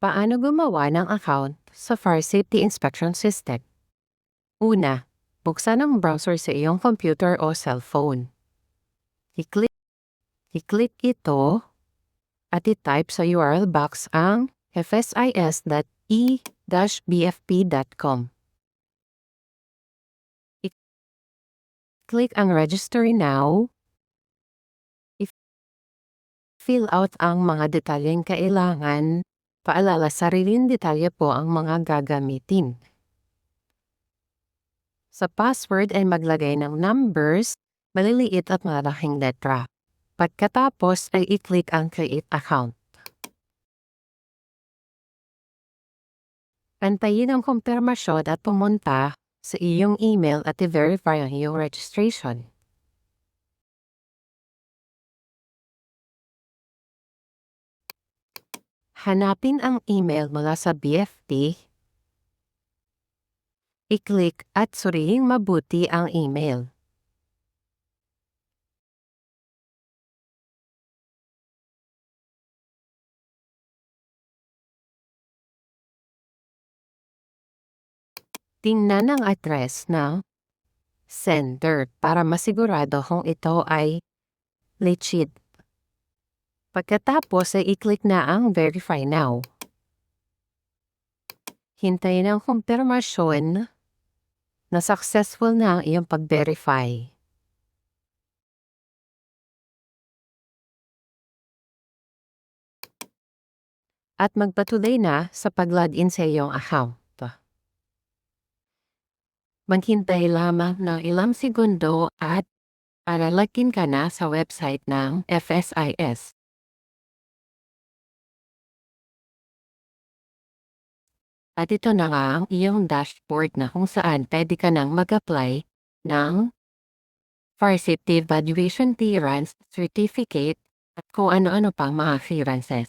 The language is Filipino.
Paano gumawa ng account sa Fire Safety Inspection System? Una, buksan ang browser sa iyong computer o cellphone. I-click, i-click ito at i-type sa URL box ang fsis.e-bfp.com. I-click ang Register Now. I-fill out ang mga detalyeng kailangan Paalala, sariling detalye po ang mga gagamitin. Sa password ay maglagay ng numbers, maliliit at malaking letra. Pagkatapos ay i-click ang Create Account. Antayin ang kumpirmasyon at pumunta sa iyong email at i-verify ang iyong registration. Hanapin ang email mula sa BFT. I-click at suriing mabuti ang email. Tingnan ang address ng sender para masigurado kung ito ay legit. Pagkatapos ay i-click na ang Verify Now. Hintayin ang kumpirmasyon na successful na ang iyong pag-verify. At magpatuloy na sa pag-login sa iyong account. Maghintay lamang ng ilang segundo at alalakin ka na sa website ng FSIS. At ito na nga ang iyong dashboard na kung saan pwede ka nang mag-apply ng Fire Safety Evaluation Clearance Certificate at kung ano-ano pang mga clearances.